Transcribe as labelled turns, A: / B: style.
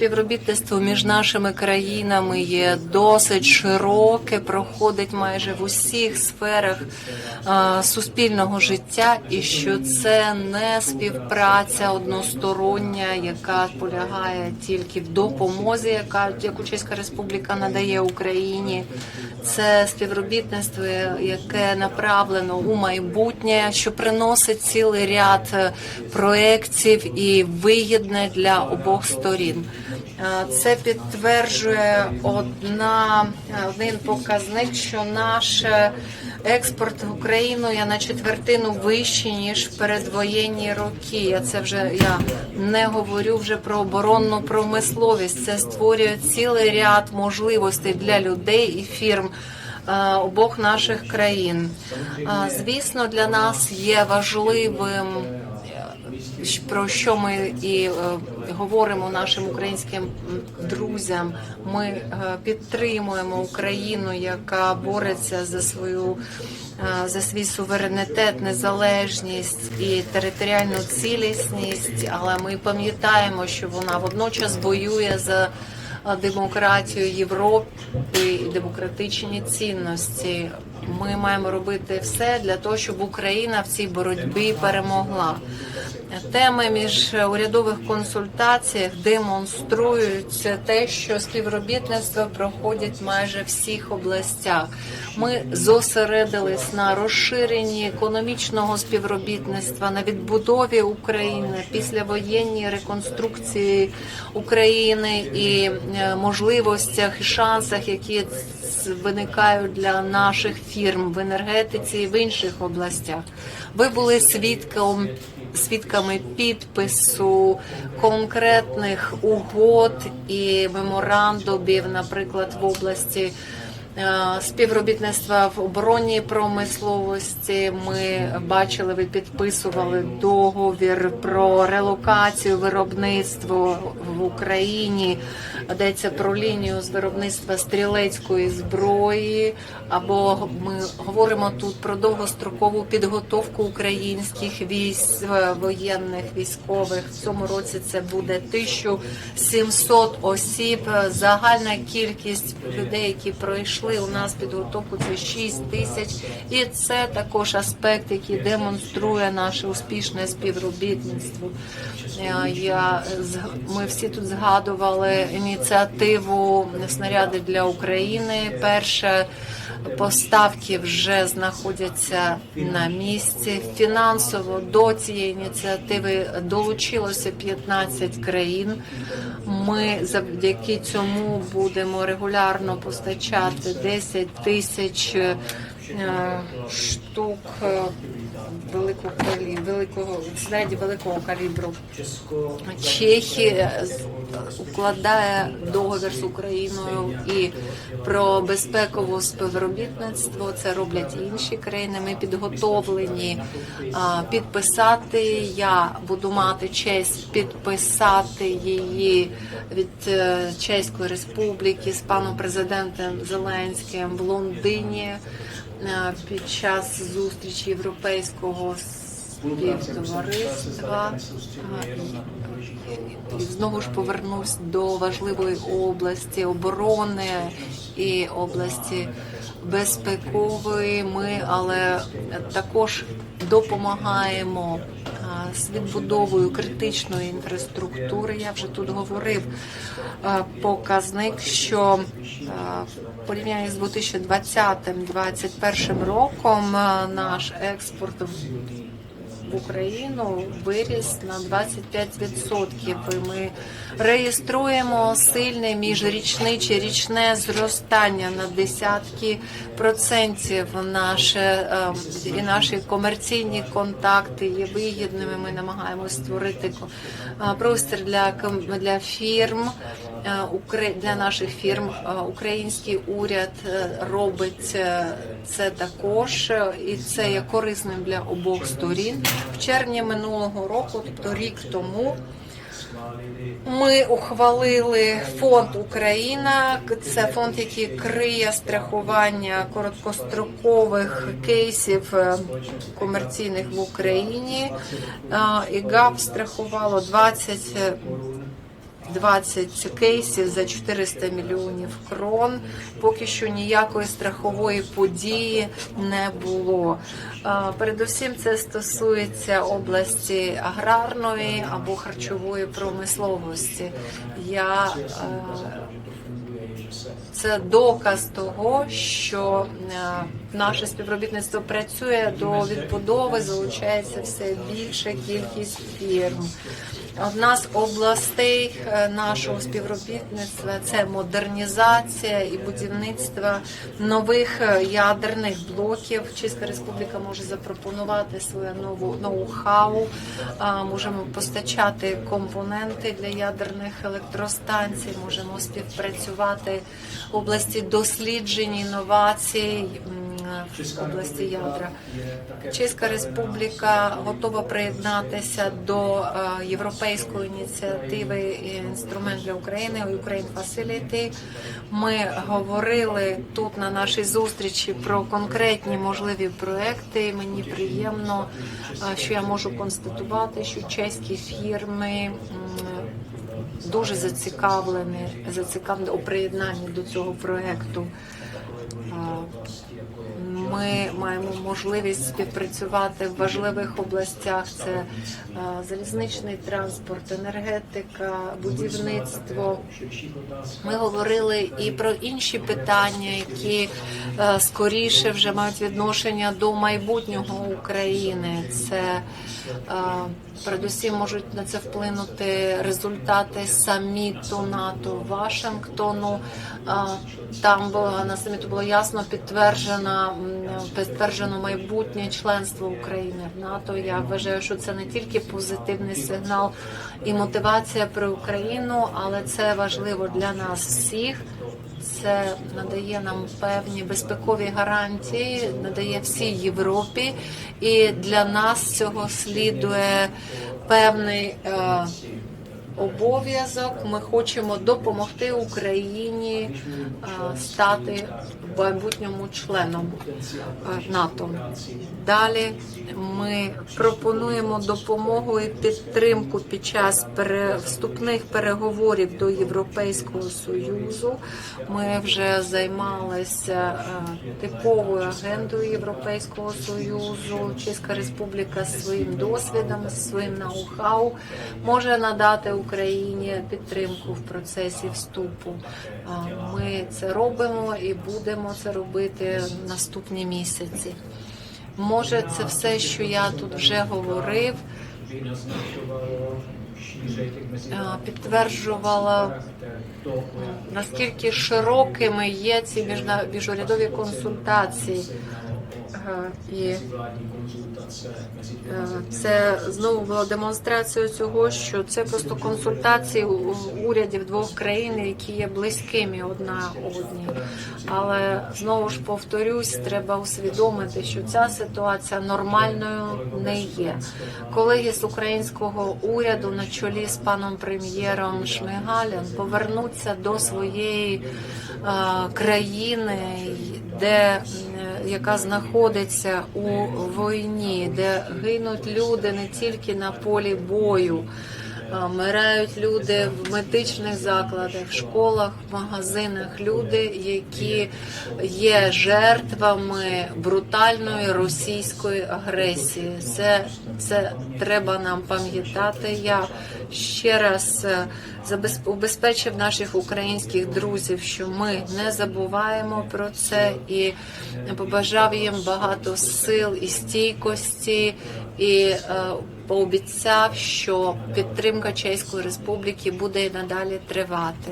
A: співробітництво між нашими країнами є досить широке, проходить майже в усіх сферах е, суспільного життя, і що це не співпраця одностороння, яка полягає тільки в допомозі, яка яку Чеська Республіка надає Україні. Це співробітництво, яке направлено у майбутнє, що приносить цілий ряд е, проєктів і вигідне для обох сторін. Е, Це підтверджує одна один показник, що наш е, експорт в Україну є на четвертину вищий ніж в передвоєнні роки. Я це вже я не говорю вже про оборонну промисловість. Це створює цілий ряд можливостей для людей і фірм е, обох наших країн. Е, Звісно, для нас є важливим е, про що ми і е, говоримо нашим українським друзям. Ми е, підтримуємо Україну, яка бореться за свою е, за свій суверенітет, незалежність і територіальну цілісність. Але ми пам'ятаємо, що вона водночас воює за демократію Європи і демократичні цінності. Ми маємо робити все для того, щоб Україна в цій боротьбі перемогла. Теми між урядових консультаціях демонструють те, що співробітництво проходять майже всіх областях. Ми зосередились на розширенні економічного співробітництва, на відбудові України, післявоєнній реконструкції України і е, можливостях і шансах, які виникають для наших фірм в енергетиці і в інших областях. Ви були свідком свідками підпису конкретних угод і меморандумів, наприклад, в області. е, Співробітництва в оборонній промисловості ми бачили, ви підписували договір про релокацію виробництва в Україні. Йдеться про лінію з виробництва стрілецької зброї. Або ми говоримо тут про довгострокову підготовку українських військ е, воєнних військових. В цьому році це буде 1700 осіб. Загальна кількість людей, які пройшли у нас підготовку, це 6 тисяч. І це також аспект, який демонструє наше успішне співробітництво. Е, Я ми всі тут згадували ініціативу снаряди для України. Перше поставки вже знаходяться на місці. Фінансово до цієї ініціативи долучилося 15 країн. Ми завдяки цьому будемо регулярно постачати 10 тисяч е, штук великого калі- великого снарядів великого калібру. Чехія укладає договір з Україною і про безпекове співробітництво. Це роблять інші країни. Ми підготовлені а, підписати. Я буду мати честь підписати її від е, Чеської Республіки з паном президентом Зеленським в Лондоні е, під час зустрічі європейського співтовариства. Знову ж повернусь до важливої області оборони і області безпекової. Ми але також допомагаємо з відбудовою критичної інфраструктури. Я вже тут говорив показник, що порівняння в порівнянні з 2020-2021 роком наш експорт в Україну виріс на 25%. І Ми реєструємо сильне міжрічне чи річне зростання на десятки процентів. Наше ем, і наші комерційні контакти є вигідними. Ми намагаємося створити е, простір для для фірм. Е, для наших фірм Е, український уряд е, робить це також, і це є корисним для обох сторін. В червні минулого року, тобто рік тому, ми ухвалили фонд Україна. Це фонд, який криє страхування короткострокових кейсів комерційних в Україні. І ГАП страхувало 20 20 кейсів за 400 мільйонів крон. Поки що ніякої страхової події не було. Передусім, це стосується області аграрної або харчової промисловості. Я е, це доказ того, що е, наше співробітництво працює до відбудови, залучається все більша кількість фірм. Одна з областей е, нашого співробітництва це модернізація і будівництво нових е, ядерних блоків. Чеська республіка може запропонувати своє нову ноу-хау. Можемо постачати компоненти для ядерних електростанцій. Можемо співпрацювати в області досліджень, інновацій. М, В області ядра Чеська Республіка готова приєднатися до е, європейської ініціативи інструмент для України Ukraine Facility. Ми говорили тут на нашій зустрічі про конкретні можливі проекти. Мені приємно, е, що я можу констатувати, що чеські фірми. Дуже зацікавлені, зацікавлені у приєднанні до цього проекту. Ми маємо можливість співпрацювати в важливих областях: це е, залізничний транспорт, енергетика, будівництво. Ми говорили і про інші питання, які е, скоріше вже мають відношення до майбутнього України. Це е, передусім можуть на це вплинути результати саміту НАТО Вашингтону. Там було на саміту було ясно підтверджено, підтверджено майбутнє членство України в НАТО. Я вважаю, що це не тільки позитивний сигнал і мотивація про Україну, але це важливо для нас всіх. Це надає нам певні безпекові гарантії, надає всій Європі, і для нас цього слідує певний е, обов'язок. Ми хочемо допомогти Україні е, стати майбутньому членом е, НАТО. Далі ми пропонуємо допомогу і підтримку під час вступних переговорів до Європейського союзу. Ми вже займалися е, типовою агендою Європейського союзу. Чеська республіка своїм досвідом, своїм ноу-хау може надати Україні підтримку в процесі вступу. Ми це робимо і будемо це робити наступні місяці. Може, це все, що я тут вже говорив, підтверджувала наскільки широкими є ці міжурядові консультації. І е, це знову була демонстрація цього, що це просто консультації урядів двох країн, які є близькими одна одній. Але знову ж повторюсь, треба усвідомити, що ця ситуація нормальною не є. Колеги з українського уряду на чолі з паном прем'єром Шмигалем повернуться до своєї е, країни, де яка знаходиться у війні, де гинуть люди не тільки на полі бою. Вмирають люди в медичних закладах, в школах, в магазинах. Люди, які є жертвами брутальної російської агресії. Це, це треба нам пам'ятати. Я ще раз е, убезпечив наших українських друзів, що ми не забуваємо про це і побажав їм багато сил і стійкості, і е, пообіцяв, що підтримка Чеської Республіки буде і надалі тривати.